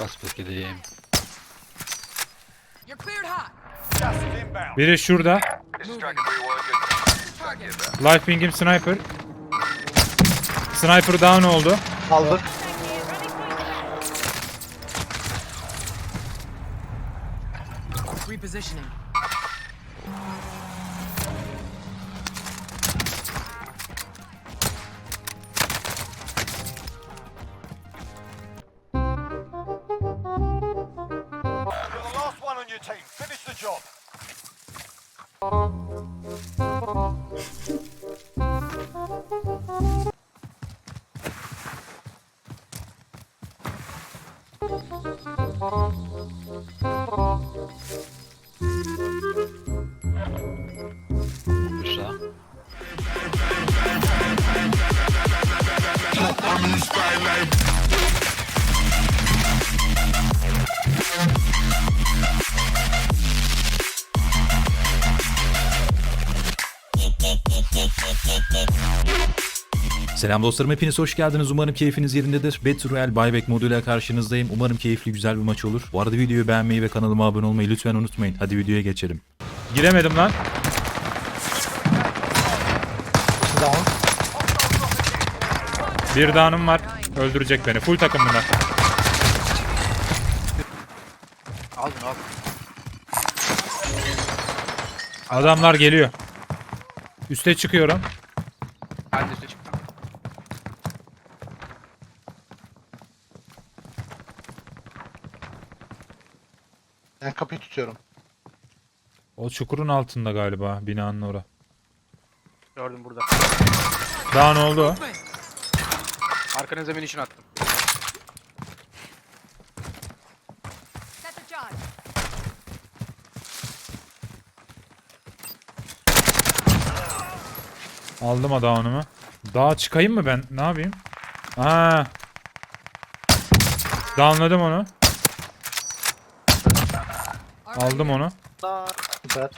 Bas bakayım. You're cleared hot. Gas is inbound. Biri şurada. Lifewing'im sniper. Sniper down oldu. Aldık. Repositioning. Aşağı. Selam dostlarım hepiniz hoş geldiniz. Umarım keyfiniz yerindedir. Battle Royale buyback moduyla karşınızdayım. Umarım keyifli güzel bir maç olur. Bu arada videoyu beğenmeyi ve kanalıma abone olmayı lütfen unutmayın. Hadi videoya geçelim. Giremedim lan. Bir down'um var. Öldürecek beni. Full takım bunlar. Aldın al. Adamlar geliyor. Üste çıkıyorum. Ben de üstüne çıktım. Kapıyı tutuyorum. O çukurun altında galiba binanın ora. Gördüm burada. Down oldu o. Movement. Arkanıza attım. Set the charge. Aldım down'umu. Dağa çıkayım mı ben? Ne yapayım? Aa. Downladım onu. Aldım onu. Süper.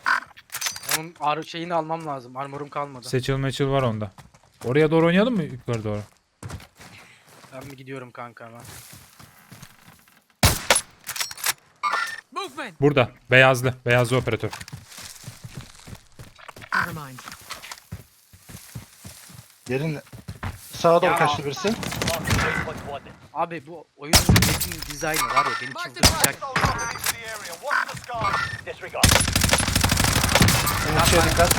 Onun ar şeyini almam lazım. Armorum kalmadı. Seçil meçil var onda. Oraya doğru oynayalım mı yukarı doğru? ben mi gidiyorum kanka hemen. Movement. Burada. Beyazlı. Beyazlı operatör. Never mind. Yerin sağa doğru Ya. kaçtı birisi. Abi bu oyunun metin dizaynı var ya beni çıldırtacak. Umutçuya dikkat.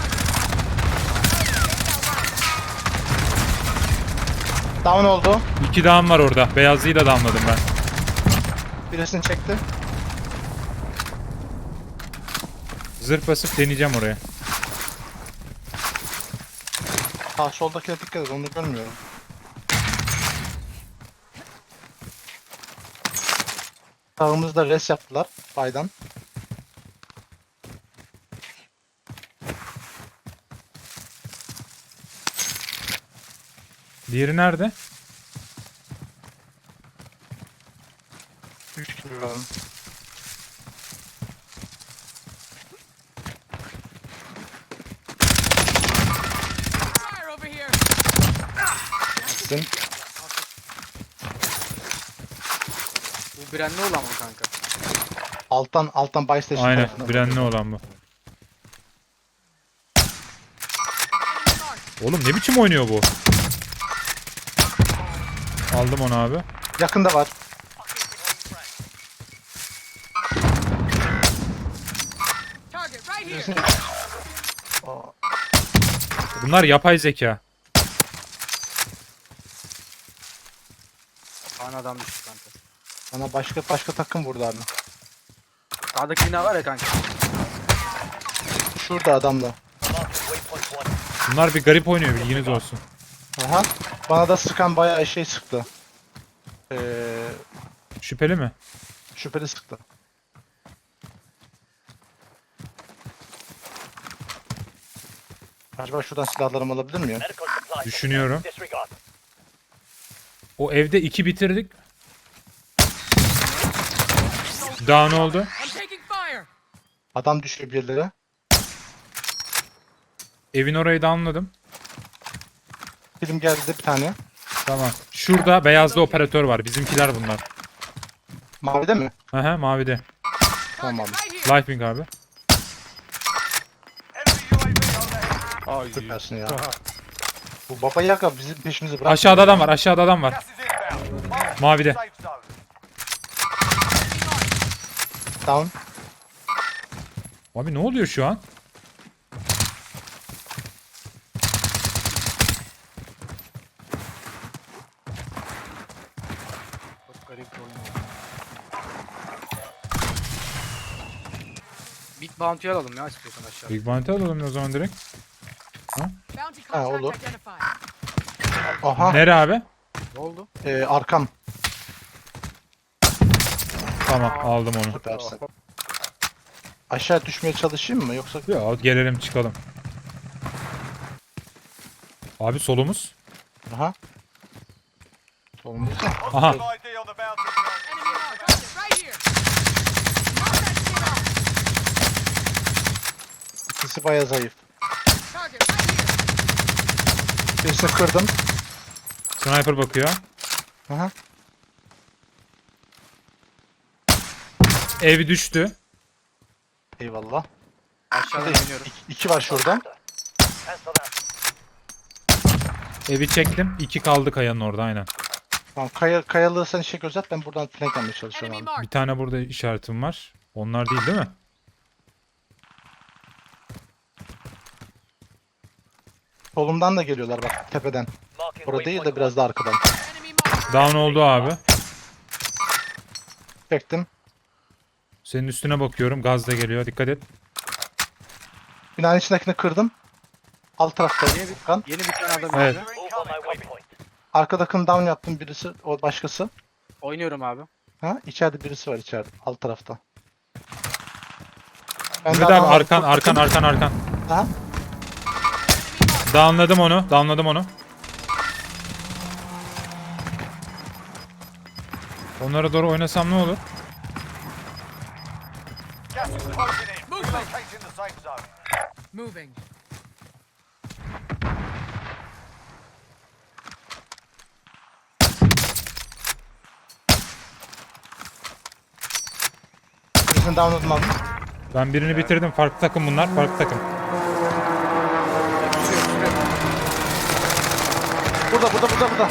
Down oldu. İki down var orada. Beyazlıyı da downladım ben. Birisini çekti. Zırh basıp deneyeceğim oraya. Ha soldakine dikkat et onu görmüyorum. Sağımızda res yaptılar. Baydan. Diğeri nerede? 3 kilo lazım. Fire over here. Gittim. Brenli olan mı kanka? Alttan alttan buy station Aynen. tarafına. Bilen ne olan bu? Oğlum ne biçim oynuyor bu? Aldım onu abi. Yakında var. Target right here. Birisini... Aa, Bunlar yapay zeka. Kaan adam düştü. Bana başka başka takım vurdu abi. Sağdaki bina var ya kanka. Şurada adamla. Bunlar bir garip oynuyor bilginiz olsun. Aha. Bana da sıkan bayağı şey sıktı. Ee, Şüpheli mi? şüpheli sıktı. Acaba şuradan silahlarımı alabilir miyim? Düşünüyorum. O evde iki bitirdik. Down oldu. Adam düşüyor birileri. Evin orayı downladım. Film geldi bir tane. Tamam. Şurada beyazlı operatör var. Bizimkiler bunlar. Mavide mi? Aha mavide. Tamam. Here. Lifewing abi. Overhead. Süpersin ya. Bu baba yaka bizim peşimizi bırak. Aşağıda adam var. Aşağıda adam var. Mavide. Safe zone. Down. Abi ne oluyor şu an? Çok garip bir oyun oldu. Big Bounty alalım ya istiyorsan aşağı. Big Bounty alalım o zaman direkt. Bounty Ha, contract olur. identified. Aha. Nere abi? Ne oldu? Ee, arkam. Tamam aldım onu. Süpersin. Aşağı düşmeye çalışayım mı yoksa Ya gelelim çıkalım. Abi solumuz. aha. Solumuzda. Aha. İkisi baya zayıf. Birisini kırdım. Sniper bakıyor. Aha. Ev düştü. Eyvallah. De iniyorum. iki, iki var şurada. Evi çektim. İki kaldı kayanın orada aynen. Tamam kaya, kayalığı sen şey gözet ben buradan flanklenmeye çalışıyorum abi. Bir tane burada işaretim var. Onlar değil değil mi? Solumdan da geliyorlar bak tepeden. Orada değil de biraz da arkadan. Down oldu abi. Çektim. Senin üstüne bakıyorum. Gaz da geliyor. Dikkat et. Binanın içindekini kırdım. Alt tarafta kan. Yeni bir tane adam Evet. geldi. Arkadakini down yaptım birisi. O başkası. Oynuyorum abi. Ha içeride birisi var içeride. Alt tarafta. Ben Mehmet de abi arkan tuttum. arkan arkan arkan. Ha? Downladım onu. Downladım onu. Onlara doğru oynasam ne olur? Moving. Birisini downladım abi. Ben birini bitirdim. Farklı takım bunlar. Farklı takım. Burada burada burada burada.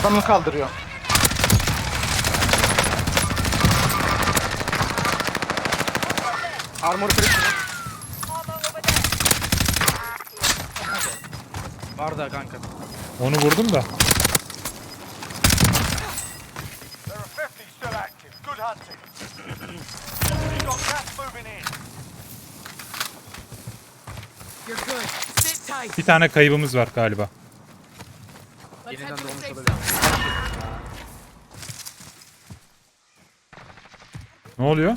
Adamını kaldırıyor. Armor kırık. Var da kanka. Onu vurdum da. There are 50 still active. Good hunting. You've got gas moving in. You're good. Sit tight. Bir tane kaybımız var galiba. Yeniden doğmuş olabilir. Ne oluyor?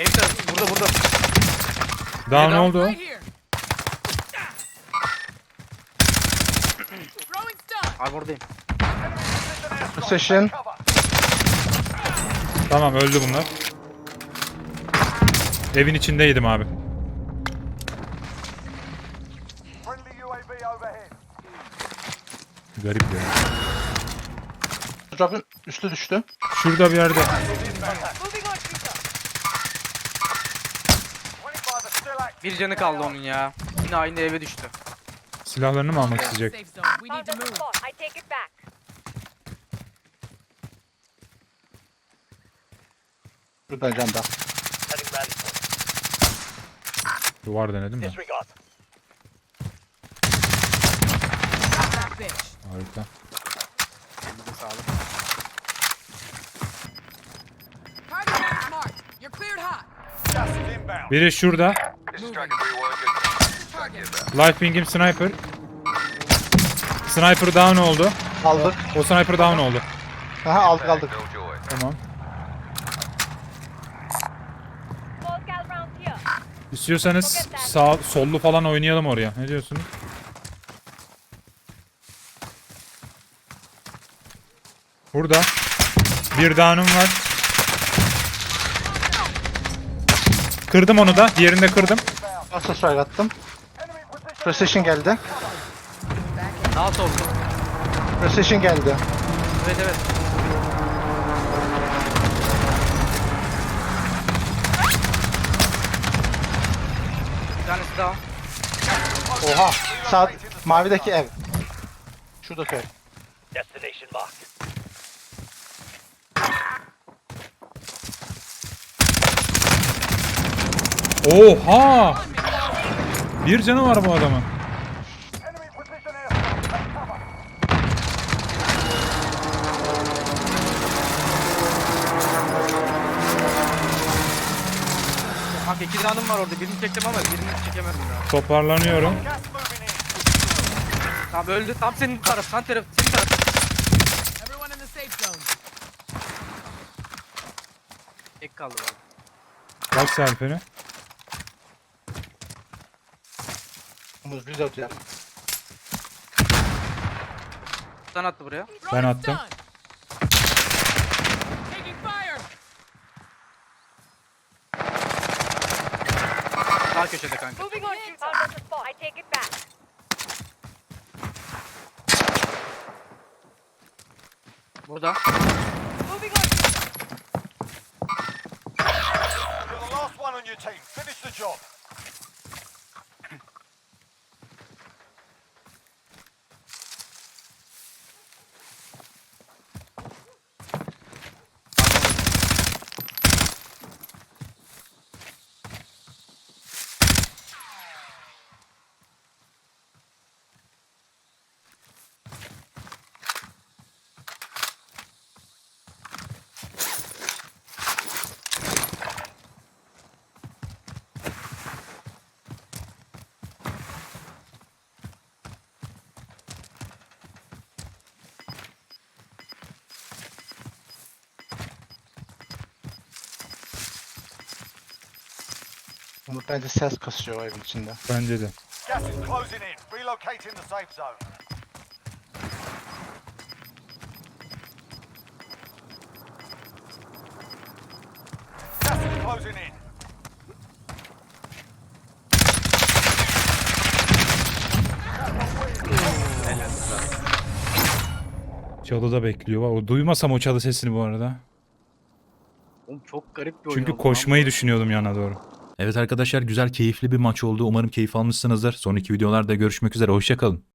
Ev tarafı burada burada. Daha ne oldu? Right here. Throwing stun. Armordayım. Cover. Tamam öldü bunlar. Evin içindeydim abi. Garip ya. Drop'un üstü düştü. Şurada bir yerde. Bir canı kaldı onun ya. Yine aynı eve düştü. Silahlarını mı almak isteyecek? Safe zone. We need to move. I take it back. Şuradan canda. Duvar denedim de. Got that bitch. Harika. Elinize sağlık. Target range marked. You're cleared hot. Gas is inbound. Biri şurada. Lifewing'im sniper. Sniper down oldu. Aldık. O sniper down oldu. Aha aldık aldık. Tamam. İstiyorsanız sağ sollu falan oynayalım oraya. Ne diyorsunuz? Burada. Bir down'um var. Kırdım onu da. Diğerini de kırdım. Nasıl strike attım? Precision geldi. Daha sol. Precision geldi. Evet evet. Oha. Sağ mavideki ev. Şuradaki ev. Destination locked. Oha! Bir canı var bu adamın. Kanka iki canım var orada. Birini çektim ama birini çekemedim ya. Toparlanıyorum. Tamam öldü. Tam senin taraf. Sen taraf. Senin taraf. Tek kaldı bu arada. Kaç serperi? Muz reload ya. Sen attı buraya. Ben attım. Done. Taking fire. Sağ köşede kanka. Moving on to found the spot. I take it back. Burada. Moving on. You're the last one on your team. Finish the job. Umut bence ses kasıyor o evin içinde. Bence de. Gas is closing in. Relocating the safe zone. Gas is closing in. Çalıda bekliyor. O duymasam o çalı sesini bu arada. Oğlum çok garip bir oyun Çünkü oldu lan. koşmayı düşünüyordum yana doğru. Evet arkadaşlar güzel keyifli bir maç oldu. Umarım keyif almışsınızdır. Sonraki videolarda görüşmek üzere. Hoşçakalın.